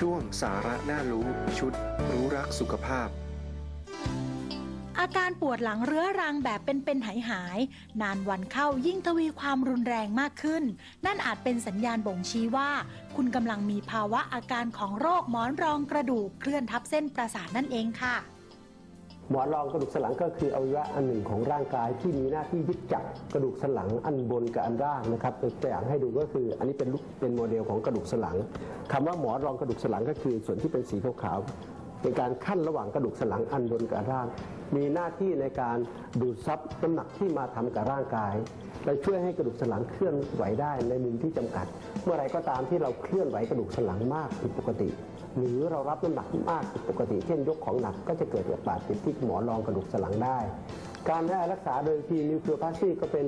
ช่วงสาระน่ารู้ ชุด รู้รักสุขภาพ อาการปวดหลังเรื้อรังแบบเป็นๆหายหายๆนานวันเข้ายิ่งทวีความรุนแรงมากขึ้น นั่นอาจเป็นสัญญาณบ่งชี้ว่า คุณกำลังมีภาวะอาการของโรคหมอนรองกระดูกเคลื่อนทับเส้นประสาทนั่นเองค่ะ หมอนรองกระดูกสันหลังก็คืออวัยวะอันหนึ่งของร่างกายที่มีหน้าที่ยึดจับกระดูกสันหลังอันบนกับอันล่างนะครับตัวอย่างให้ดูก็คืออันนี้เป็นเป็นโมเดลของกระดูกสันหลังคำว่าหมอนรองกระดูกสันหลังก็คือส่วนที่เป็นสีขาว เป็นการขั้นระหว่างกระดูกสันหลังอันบนกับร่าง มีหน้าที่ในการดูดซับน้ำหนักที่มาทำกับร่างกาย และช่วยให้กระดูกสันหลังเคลื่อนไหวได้ในมุมที่จำกัด เมื่อไรก็ตามที่เราเคลื่อนไหวกระดูกสันหลังมากผิดปกติ หรือเรารับน้ำหนักมากผิดปกติ เช่นยกของหนักก็จะเกิดบาดเจ็บที่หมอนรองกระดูกสันหลังได้ การได้รักษาโดยทีนิวคลีโอพาสตีก็เป็น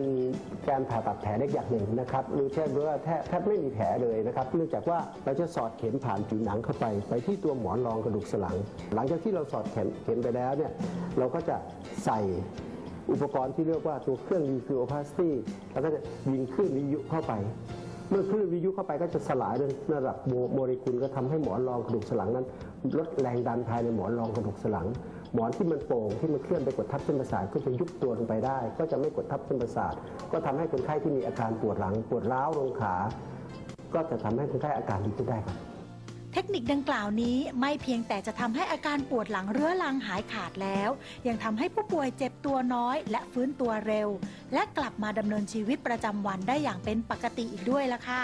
การผ่าตัดแผลเล็กอย่างหนึ่งนะครับหรือแทบว่าแทบแทบไม่มีแผลเลยนะครับ เนื่องจากว่าเราจะสอดเข็มผ่านผิวหนังเข้าไป ไปที่ตัวหมอนรองกระดูกสันหลัง หลังจากที่เราสอดเข็มเข็มไปแล้วเนี่ยเราก็จะใส่อุปกรณ์ที่เรียกว่าตัวเครื่องรีฟิโอพาสตีแล้วก็จะยิงคลื่นวิทยุเข้าไปเมื่อคลื่นวิทยุเข้าไปก็จะสลายระดับโมโมเลกุลก็ทำให้หมอนรองกระดูกสันหลังนั้น ลดแรงดันภายในหมอนรองกระดูกสันหลัง หมอนที่มันโป่งที่มันเคลื่อนไปกดทับเส้นประสาทก็จะยุบตัวลงไปได้ ก็จะไม่กดทับเส้นประสาท ก็ทำให้คนไข้ที่มีอาการปวดหลังปวดร้าวลงขา ก็จะทำให้คนไข้อาการดีขึ้นได้ครับเทคนิคดังกล่าวนี้ไม่เพียงแต่จะทำให้อาการปวดหลังเรื้อรังหายขาดแล้ว ยังทำให้ผู้ป่วยเจ็บตัวน้อย และฟื้นตัวเร็ว และกลับมาดำเนินชีวิตประจำวันได้อย่างเป็นปกติอีกด้วยล่ะค่ะ